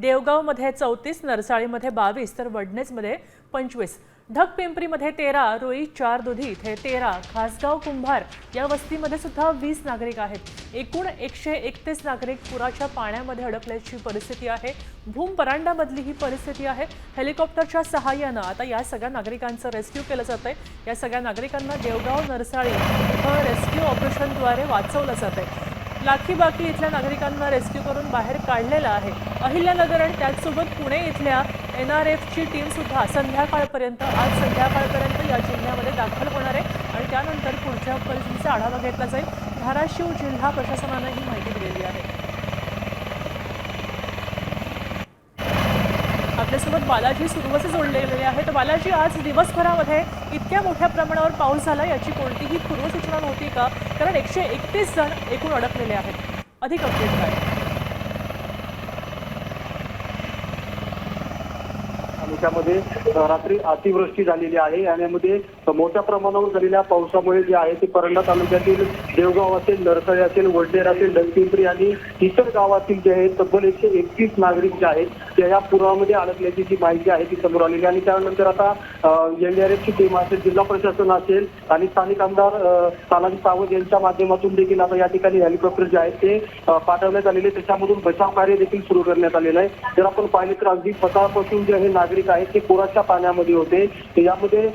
देवगावमध्ये चौतीस नरसाळीमध्ये बावीस तर वडनेजमध्ये पंचवीस. ढगपिंपरीमध्ये तेरा रोई चार दुधी इथे तेरा. खासगाव कुंभार या वस्तीमध्ये सुद्धा वीस नागरिक आहेत. एकूण एकशे एकतीस नागरिक पुराच्या पाण्यामध्ये अडकल्याची परिस्थिती आहे. भूम परांडामधली ही परिस्थिती आहे. हेलिकॉप्टरच्या सहाय्यानं आता या सगळ्या नागरिकांचं रेस्क्यू केलं जात आहे या सगळ्या नागरिकांना देवगाव नरसाळी इथं रेस्क्यू ऑपरेशनद्वारे वाचवलं जात आहे लाखी बाकी इथल्या नागरिकांना रेस्क्यू करून बाहेर काढलेला आहे. अहिल्यानगर आणि त्याचसोबत पुणे इथल्या एन आर एफची टीमसुद्धा संध्याकाळपर्यंत आज संध्याकाळपर्यंत या जिल्ह्यामध्ये दाखल होणार आहे आणि त्यानंतर पुढच्या परिस्थितीचा आढावा घेतला जाईल. धाराशिव जिल्हा प्रशासनानं ही माहिती दिलेली आहे. आपल्यासोबत बालाजी सुरवसे जोडलेले आहे तर बालाजी आज दिवसभरामध्ये इतक्या मोठ्या प्रमाणावर पाऊस झाला याची कोणतीही पूर्वसूचना नव्हती का? कारण एकशे एकतीस जण एकूण अडकलेले आहेत. अधिक अपडेट काय? तालुक्यामध्ये रात्री अतिवृष्टी झालेली आहे. आणि यामध्ये मोठ्या प्रमाणावर झालेल्या पावसामुळे जे आहे ते परंडा तालुक्यातील देवगाव असेल नरसळे असेल वडनेर असेल डंपिंपरी आणि इतर गावातील जे आहेत तब्बल एकशे एकतीस नागरिक जे आहेत ते या पुरामध्ये अडकल्याची जी माहिती आहे ती समोर आलेली आणि त्यानंतर आता एनडीआरएफची टीम असेल जिल्हा प्रशासन असेल आणि स्थानिक आमदार तानाजी सावंत यांच्या माध्यमातून देखील आता या ठिकाणी हेलिकॉप्टर जे आहेत ते पाठवण्यात आलेले त्याच्यामधून बचाव कार्य देखील सुरू करण्यात आलेलं आहे. जर आपण पाहिले तर अगदी सकाळपासून जे हे नागरिक आहेत ते पुराच्या पाण्यामध्ये होते. यामध्ये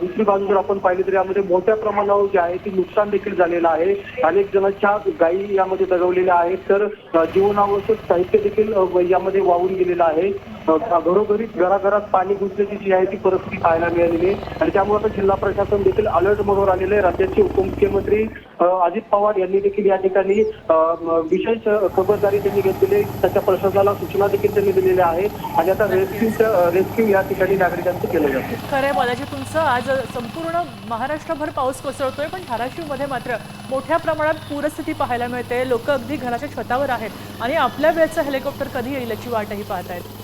दुसरी बाजू जर आपण पाहिले तर यामध्ये मोठ्या प्रमाणावर जे आहे ते नुकसान देखील झालेलं आहे. अनेक जणांच्या गायी यामध्ये दगवलेल्या आहेत. तर जीवनावश्यक साहित्य देखील यामध्ये वाहून गेलेलं आहे. घरोघरी घराघरात पाणी घुसण्याची जी आहे ती परिस्थिती पाहायला मिळालेली आहे. आणि त्यामुळे आता जिल्हा प्रशासन देखील अलर्ट मोडवर आलेले आहे. राज्याचे उपमुख्यमंत्री अजित पवार यांनी देखील या ठिकाणी विशेष खबरदारी त्यांनी घेतलेली आहे. त्याच्या प्रशासनाला सूचना देखील त्यांनी दिलेल्या आहेत. आणि आता रेस्क्यूचं रेस्क्यू या ठिकाणी नागरिकांचं केलं जातं. खरं आहे बालाजी तुमचं आज संपूर्ण महाराष्ट्रभर पाऊस कोसळतोय पण धाराशिवमध्ये मात्र मोठ्या प्रमाणात पूरस्थिती पाहायला मिळते. लोक अगदी घराच्या छतावर आहेत आणि आपल्या वेळचं हेलिकॉप्टर कधी येईल याची वाटही पाहत आहेत.